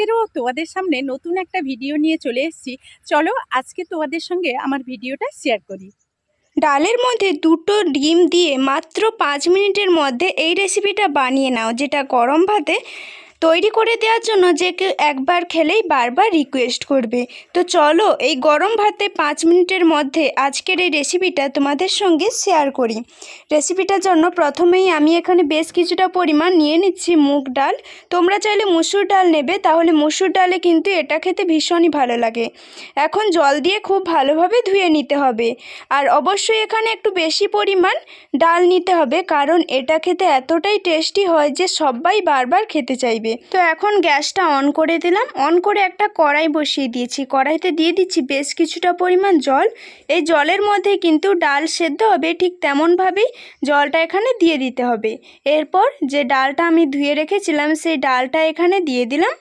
আজকেরও তোমাদের সামনে নতুন একটা ভিডিও নিয়ে চলে এসেছি। চলো আজকে তোমাদের সঙ্গে আমার ভিডিওটা শেয়ার করি। ডালের মধ্যে দুটো ডিম দিয়ে মাত্র পাঁচ মিনিটের মধ্যে এই রেসিপিটা বানিয়ে নাও, যেটা গরম ভাতে তৈরি করে দেওয়ার জন্য যে কেউ একবার খেলেই বারবার রিকোয়েস্ট করবে। তো চলো, এই গরম ভাতে পাঁচ মিনিটের মধ্যে আজকের এই রেসিপিটা তোমাদের সঙ্গে শেয়ার করি। রেসিপিটার জন্য প্রথমেই আমি এখানে বেশ কিছুটা পরিমাণ নিয়ে নিচ্ছি মুগ ডাল। তোমরা চাইলে মুসুর ডাল নেবে, তাহলে মুসুর ডালে কিন্তু এটা খেতে ভীষণই ভালো লাগে। এখন জল দিয়ে খুব ভালোভাবে ধুয়ে নিতে হবে। আর অবশ্যই এখানে একটু বেশি পরিমাণ ডাল নিতে হবে, কারণ এটা খেতে এতটাই টেস্টি হয় যে সবাই বারবার খেতে চাইবে। তো এখন গ্যাসটা অন করে দিলাম। অন করে একটা কড়াই বসিয়ে দিয়েছি। কড়াইতে দিয়ে দিচ্ছি বেশ কিছুটা পরিমাণ জল। এই জলের মধ্যে কিন্তু ডাল সেদ্ধ হবে ঠিক তেমনভাবেই জলটা এখানে দিয়ে দিতে হবে। এরপর যে ডালটা আমি ধুয়ে রেখেছিলাম, সেই ডালটা এখানে দিয়ে দিলাম।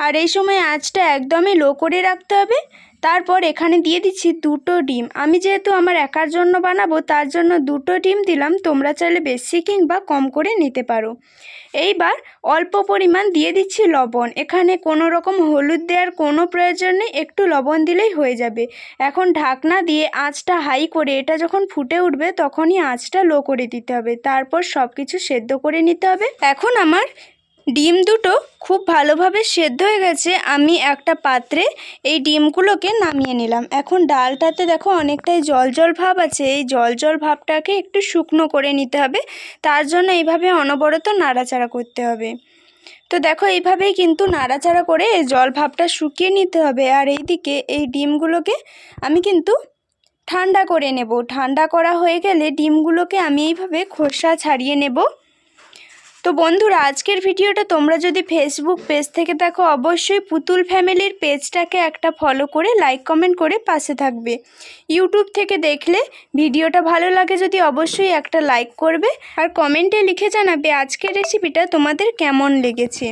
আর এই সময় আঁচটা একদমই লো করে রাখতে হবে। তারপর এখানে দিয়ে দিচ্ছি দুটো ডিম। আমি যেহেতু আমার একার জন্য বানাবো, তার জন্য দুটো ডিম দিলাম। তোমরা চাইলে বেশি কিংবা কম করে নিতে পারো। এইবার অল্প পরিমাণ দিয়ে দিচ্ছি লবণ। এখানে কোনো রকম হলুদ দেওয়ার কোনো প্রয়োজন নেই, একটু লবণ দিলেই হয়ে যাবে। এখন ঢাকনা দিয়ে আঁচটা হাই করে, এটা যখন ফুটে উঠবে তখনই আঁচটা লো করে দিতে হবে। তারপর সব কিছু সেদ্ধ করে নিতে হবে। এখন আমার ডিম দুটো খুব ভালোভাবে সেদ্ধ হয়ে গেছে, আমি একটা পাত্রে এই ডিমগুলোকে নামিয়ে নিলাম। এখন ডালটাতে দেখো অনেকটাই জল জল ভাব আছে, এই জল জল ভাবটাকে একটু শুকনো করে নিতে হবে, তার জন্য এইভাবে অনবরত নাড়াচাড়া করতে হবে। তো দেখো এইভাবেই কিন্তু নাড়াচাড়া করে এই জল ভাবটা শুকিয়ে নিতে হবে, আর এইদিকে এই ডিমগুলোকে আমি কিন্তু ঠান্ডা করে নেব। ঠান্ডা করা হয়ে গেলে ডিমগুলোকে আমি এইভাবে খোসা ছাড়িয়ে নেব। তো বন্ধুরা, আজকের ভিডিওটা তোমরা যদি ফেসবুক পেজ থেকে দেখো, অবশ্যই পুতুল ফ্যামিলির পেজটাকে একটা ফলো করে লাইক কমেন্ট করে পাশে থাকবে। ইউটিউব থেকে দেখলে ভিডিওটা ভালো লাগে যদি অবশ্যই একটা লাইক করবে, আর কমেন্টে লিখে জানাবে আজকের রেসিপিটা তোমাদের কেমন লেগেছে।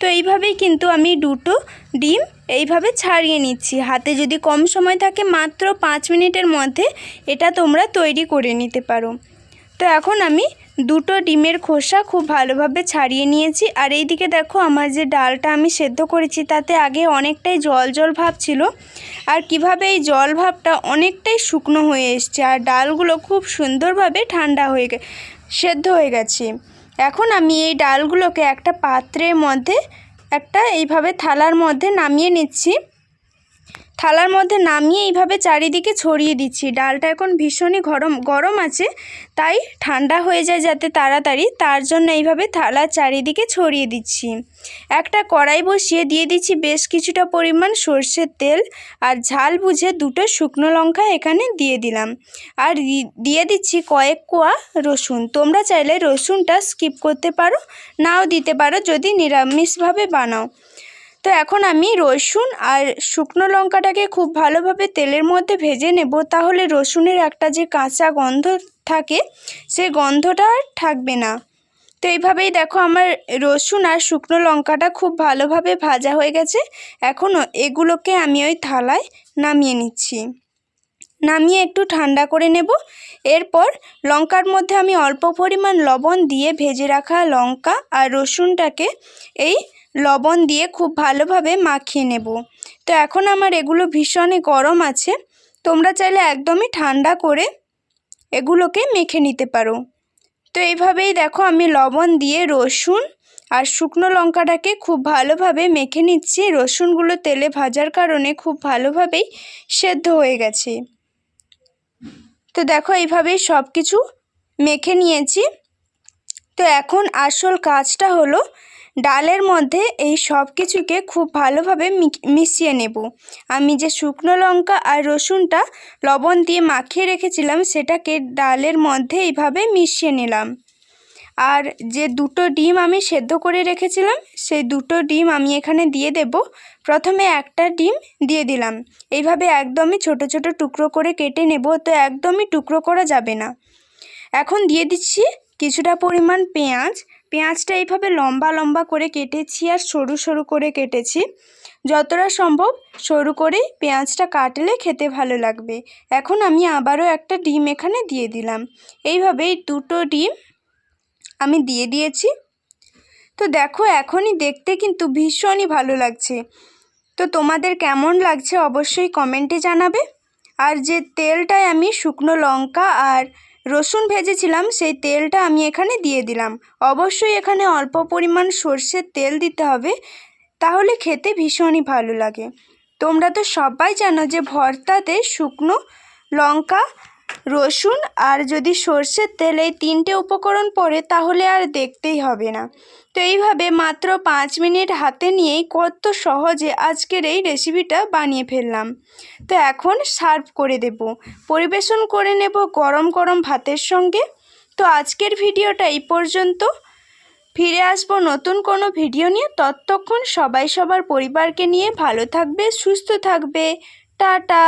তো এইভাবেই কিন্তু আমি দুটো ডিম এইভাবে ছাড়িয়ে নিচ্ছি। হাতে যদি কম সময় থাকে, মাত্র পাঁচ মিনিটের মধ্যে এটা তোমরা তৈরি করে নিতে পারো। তো এখন আমি দুটো ডিমের খোসা খুব ভালোভাবে ছাড়িয়ে নিয়েছি। আর এইদিকে দেখো আমার যে ডালটা আমি সেদ্ধ করেছি, তাতে আগে অনেকটাই জল জল ভাব ছিল। আর কীভাবে এই জল ভাবটা অনেকটাই শুকনো হয়ে এসছে, আর ডালগুলো খুব সুন্দরভাবে ঠান্ডা হয়ে সেদ্ধ হয়ে গেছে। এখন আমি এই ডালগুলোকে একটা পাত্রের মধ্যে, একটা এইভাবে থালার মধ্যে নামিয়ে নিচ্ছি। থালার মধ্যে নামিয়ে এইভাবে চারিদিকে ছড়িয়ে দিচ্ছি। ডালটা এখন ভীষণই গরম গরম আছে, তাই ঠান্ডা হয়ে যায় যাতে তাড়াতাড়ি, তার জন্য এইভাবে থালার চারিদিকে ছড়িয়ে দিচ্ছি। একটা কড়াই বসিয়ে দিয়ে দিচ্ছি বেশ কিছুটা পরিমাণ সর্ষের তেল আর ঝাল বুঝে দুটো শুকনো লঙ্কা এখানে দিয়ে দিলাম। আর দিয়ে দিচ্ছি কয়েক কোয়া রসুন। তোমরা চাইলে রসুনটা স্কিপ করতে পারো, নাও দিতে পারো যদি নিরামিষভাবে বানাও। তো এখন আমি রসুন আর শুকনো লঙ্কাটাকে খুব ভালোভাবে তেলের মধ্যে ভেজে নেব। তাহলে রসুনের একটা যে কাঁচা গন্ধ থাকে সেই গন্ধটা থাকবে না। তো এইভাবেই দেখো আমার রসুন আর শুকনো লঙ্কাটা খুব ভালোভাবে ভাজা হয়ে গেছে। এখনও এগুলোকে আমি ওই থালায় নামিয়ে নিচ্ছি। নামিয়ে একটু ঠান্ডা করে নেব। এরপর লঙ্কার মধ্যে আমি অল্প পরিমাণ লবণ দিয়ে ভেজে রাখা লঙ্কা আর রসুনটাকে এই লবণ দিয়ে খুব ভালোভাবে মাখিয়ে নেব। তো এখন আমার এগুলো ভীষণই গরম আছে। তোমরা চাইলে একদমই ঠান্ডা করে এগুলোকে মেখে নিতে পারো। তো এইভাবেই দেখো আমি লবণ দিয়ে রসুন আর শুকনো লঙ্কাটাকে খুব ভালোভাবে মেখে নিচ্ছি। রসুনগুলো তেলে ভাজার কারণে খুব ভালোভাবেই সেদ্ধ হয়ে গেছে। তো দেখো এইভাবেই সব কিছু মেখে নিয়েছি। তো এখন আসল কাজটা হলো ডালের মধ্যে এই সব কিছুকে খুব ভালোভাবে মিশিয়ে নেব। আমি যে শুকনো লঙ্কা আর রসুনটা লবণ দিয়ে মাখিয়ে রেখেছিলাম, সেটাকে ডালের মধ্যে এইভাবে মিশিয়ে নিলাম। আর যে দুটো ডিম আমি সেদ্ধ করে রেখেছিলাম, সেই দুটো ডিম আমি এখানে দিয়ে দেব। প্রথমে একটা ডিম দিয়ে দিলাম। এইভাবে একদমই ছোট ছোট টুকরো করে কেটে নেব, তো একদমই টুকরো করা যাবে না। এখন দিয়ে দিচ্ছি কিছুটা পরিমাণ পেঁয়াজ পেঁয়াজটা এইভাবে লম্বা লম্বা করে কেটেছি আর সরু সরু করে কেটেছি। যতটা সম্ভব সরু করেই পেঁয়াজটা কাটলে খেতে ভালো লাগবে। এখন আমি আবারও একটা ডিম এখানে দিয়ে দিলাম। এইভাবেই দুটো ডিম আমি দিয়ে দিয়েছি। তো দেখো, এখনই দেখতে কিন্তু ভীষণই ভালো লাগছে। তো তোমাদের কেমন লাগছে অবশ্যই কমেন্টে জানাবে। আর যে তেলটায় আমি শুকনো লঙ্কা আর রসুন ভেজেছিলাম, সেই তেলটা আমি এখানে দিয়ে দিলাম। অবশ্যই এখানে অল্প পরিমাণ সর্ষের তেল দিতে হবে, তাহলে খেতে ভীষণই ভালো লাগে। তোমরা তো সবাই জানো যে ভর্তাতে শুকনো লঙ্কা রসুন আর যদি সর্ষের তেল এই তিনটে উপকরণ পড়ে, তাহলে আর দেখতেই হবে না। তো এইভাবে মাত্র পাঁচ মিনিট হাতে নিয়েই কত সহজে আজকের এই রেসিপিটা বানিয়ে ফেললাম। তো এখন সার্ভ করে দেব। পরিবেশন করে নেব গরম গরম ভাতের সঙ্গে। তো আজকের ভিডিওটা এই পর্যন্ত। ফিরে আসব নতুন কোনো ভিডিও নিয়ে। ততক্ষণ সবাই সবার পরিবারকে নিয়ে ভালো থাকবে, সুস্থ থাকবে। টাটা!